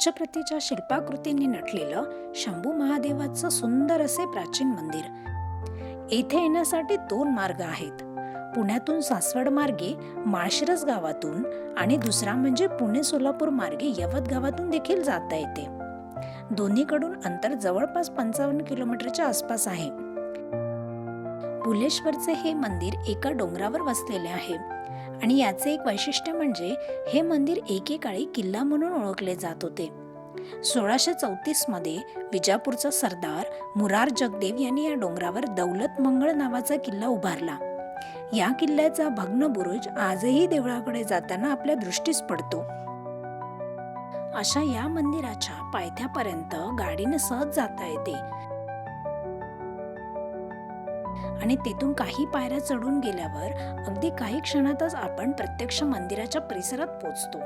उच्च प्रतीच्या शिल्पाकृतींनी नटलेलं शंभू महादेवाचं सुंदर असे प्राचीन मंदिर. येथे येण्यासाठी दोन मार्ग आहेत. पुण्यातून सासवड मार्गे माळशिरस गावातून आणि दुसरा म्हणजे पुणे सोलापूर मार्गे यवत गावातून देखील जाता येते. दोन्हीकडून अंतर जवळपास पंचावन्न किलोमीटरच्या आसपास आहे. पुलेश्वरचे हे मंदिर एका डोंगरावर वसलेले आहे. आणि याचे एक वैशिष्ट्य म्हणजे हे मंदिर एकेकाळी किल्ला म्हणून ओळखले जात होते. सोळाशे चौतीसमध्ये विजापूरचा सरदार मुरार जगदेव यांनी या डोंगरावर दौलत मंगळ नावाचा किल्ला उभारला. या किल्ल्याचा भग्न बुरुज आजही देवळाकडे जाताना आपल्या दृष्टीस पडतो. अशा या मंदिराच्या पायथ्यापर्यंत गाडीने सहज जाता येते. आणि तेथून काही पायऱ्या चढून गेल्यावर अगदी काही क्षणातच आपण प्रत्यक्ष मंदिराच्या परिसरात पोचतो.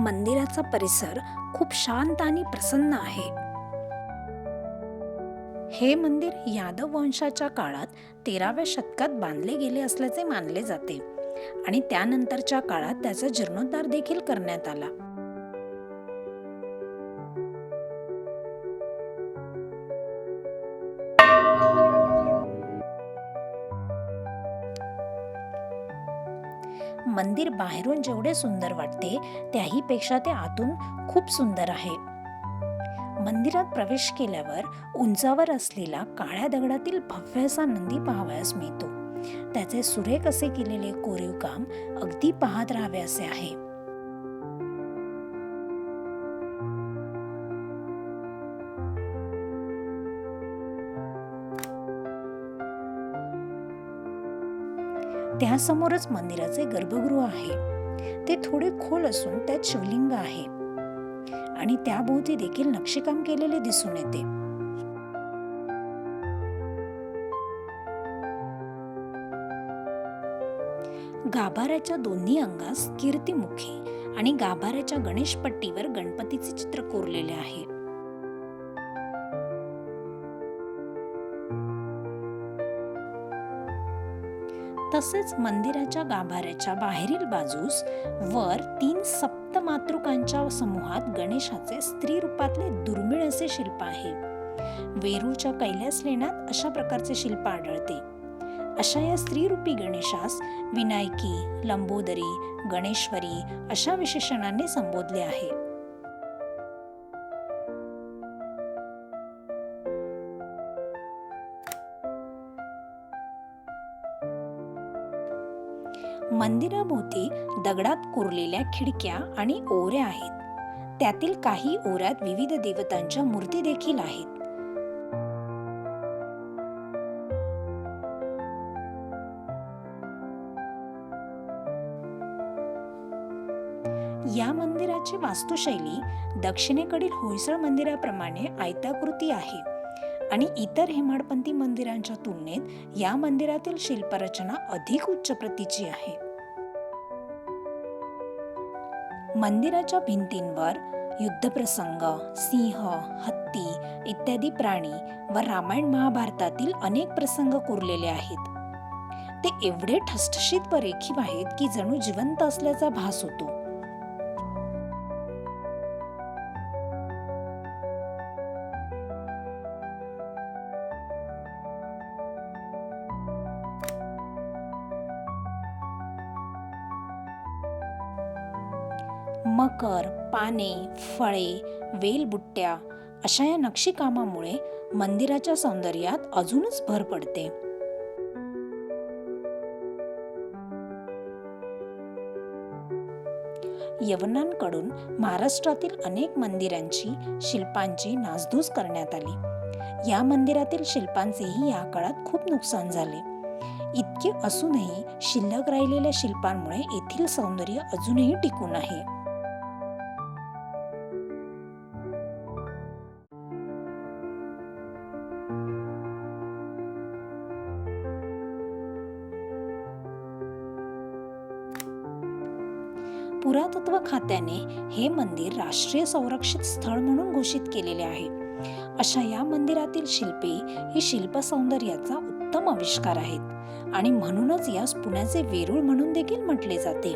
मंदिराचा परिसर खूप शांत आणि प्रसन्न आहे. हे मंदिर यादव वंशाच्या काळात तेराव्या शतकात बांधले गेले असल्याचे मानले जाते आणि त्यानंतरच्या काळात त्याचा जीर्णोद्धार देखील करण्यात आला. मंदिर बाहेरून जेवढे सुंदर वाटते त्याहीपेक्षा ते आतून खूप सुंदर आहे. मंदिरात प्रवेश केल्यावर उंचावर असलेला काळ्या दगडातील भव्यसा नंदी पाहावयास मिळतो. त्याचे सुरेख असे केलेले कोरीव काम अगदी पाहत राहावे असे आहे. त्यासमोरच मंदिराचे गर्भगृह आहे. ते थोडे खोल असून त्यात शिवलिंग आहे. आणि त्याभोवती देखील नक्षीकाम केलेले दिसून येते. गाभाऱ्याच्या दोन्ही अंगास कीर्तिमुखी आणि गाभाऱ्याच्या गणेशपट्टीवर गणपतीचे चित्र कोरलेले आहे. तसेच मंदिराच्या गाभाऱ्याच्या बाहेरील बाजूस वर तीन सप्तमातृकांच्या समूहात गणेशाचे स्त्री रूपातले दुर्मिळ असे शिल्प आहे. वेरूळच्या कैलास लेण्यात अशा प्रकारचे शिल्प आढळते. अशा या स्त्रीरूपी गणेशास विनायकी लंबोदरी गणेश्वरी अशा विशेषणांनी संबोधले आहे. मंदिराभोवती दगडात कोरलेल्या खिडक्या आणि ओऱ्या आहेत. त्यातील काही ओऱ्यात विविध देवतांच्या मूर्ती देखील आहेत. या मंदिराची वास्तुशैली दक्षिणेकडील होयसळ मंदिराप्रमाणे आयताकृती आहे. आणि इतर हेमाडपंथी मंदिरांच्या तुलनेत या मंदिरातील शिल्परचना अधिक उच्च प्रतीची आहे. मंदिराच्या भिंतींवर युद्धप्रसंग सिंह हत्ती इत्यादी प्राणी व रामायण महाभारतातील अनेक प्रसंग कोरलेले आहेत. ते एवढे ठसठशीत व रेखीव आहेत की जणू जिवंत असल्याचा भास होतो. मकर पाने फळे वेलबुट्ट्या अशा या नक्षीकामामुळे मंदिराच्या सौंदर्यात अजूनच भर पडते. यवनांकडून महाराष्ट्रातील अनेक मंदिरांची शिल्पांची नासधूस करण्यात आली. या मंदिरातील शिल्पांचेही या काळात खूप नुकसान झाले. इतके असूनही शिल्लक राहिलेल्या शिल्पांमुळे येथील सौंदर्य अजूनही टिकून आहे. पुरातत्व खात्याने हे मंदिर राष्ट्रीय संरक्षित स्थळ म्हणून घोषित केलेले आहे. अशा या मंदिरातील शिल्पे ही शिल्प सौंदर्याचा उत्तम आविष्कार आहेत आणि म्हणूनच यास पुण्याचे वेरूळ म्हणून देखील म्हटले जाते.